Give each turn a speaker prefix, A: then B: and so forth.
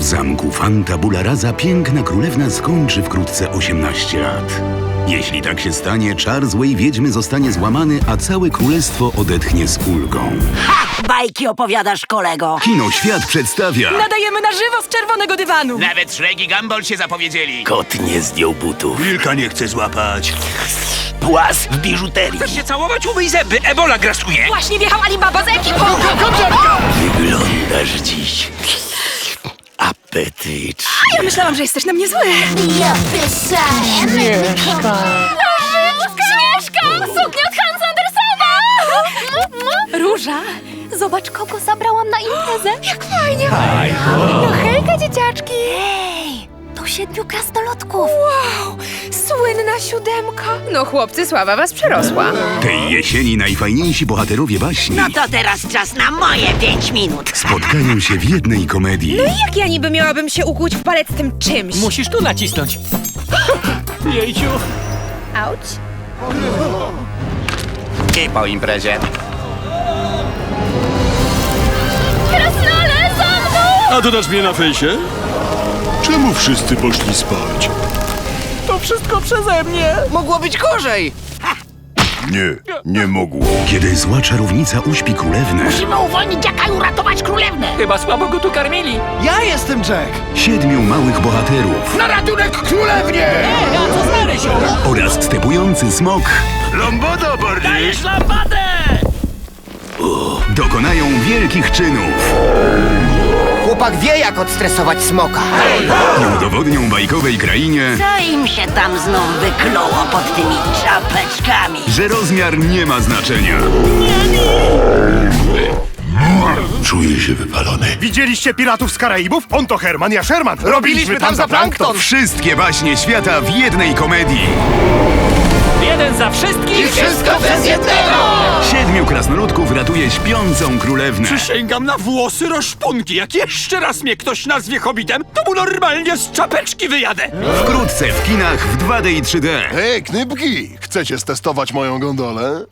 A: W zamku Fantabula Rasa piękna królewna skończy wkrótce 18 lat. Jeśli tak się stanie, czar złej wiedźmy zostanie złamany, a całe królestwo odetchnie z ulgą.
B: Bajki opowiadasz, kolego.
A: Kino Świat przedstawia
C: Nadajemy na żywo z czerwonego dywanu.
D: Nawet Shrek i Gumball się zapowiedzieli.
E: Kot nie zdjął butów.
F: Wilka nie chce złapać.
E: Płas w biżuterii.
D: Chcesz się całować? Umyj zęby, Ebola grasuje.
C: Właśnie wjechał Alibaba z ekipą.
E: Wyglądasz dziś apetycznie.
C: Ja myślałam, że jesteś na mnie zły.
G: Ja pyszałem.
C: Śmieszka! Suknia od Hans Andersena! Róża, zobacz kogo zabrałam na imprezę. Jak fajnie! No hejka, dzieciaczki!
G: Ej, to siedmiu krasnoludków.
C: Wow, siódemka. No chłopcy, sława was przerosła.
A: tej jesieni najfajniejsi bohaterowie baśni
B: No to teraz czas na moje pięć minut.
A: spotkają się w jednej komedii.
C: Jak ja niby miałabym się ukuć w palec tym czymś?
D: Musisz tu nacisnąć. Jejciu.
C: Auć.
D: I po imprezie.
C: Krasnale, za mną!
F: A dodasz mnie na fejsie? Czemu wszyscy poszli spać?
D: To wszystko przeze mnie. Mogło być gorzej.
F: Nie, nie mogło.
A: Kiedy zła czarownica uśpi królewnę,
B: Musimy uwolnić Jaka i uratować królewnę.
D: Chyba słabo go tu karmili. Ja jestem Jack.
A: siedmiu małych bohaterów
F: Na ratunek królewnie!
D: Ja co znaleźć?
A: oraz wstępujący smok
F: Lombodo, bardziej!
D: lampadę!
A: dokonają wielkich czynów
H: Chłopak wie, jak odstresować smoka.
A: i udowodnią bajkowej krainie,
B: Co im się tam znów wykluło pod tymi czapeczkami?
A: że rozmiar nie ma znaczenia.
F: Czuję się wypalony.
I: Widzieliście Piratów z Karaibów? On to Herman, ja Sherman. Robiliśmy tam za plankton.
A: Wszystkie baśnie świata w jednej komedii.
D: Jeden za wszystkich.
H: Wszystko bez jednego!
A: Siedmiu krasnoludków ratuje śpiącą królewnę.
F: Przysięgam na włosy rozszpunki. Jak jeszcze raz mnie ktoś nazwie hobbitem, to mu normalnie z czapeczki wyjadę.
A: Wkrótce w kinach w 2D i 3D.
I: Hej, knypki! Chcecie stestować moją gondolę?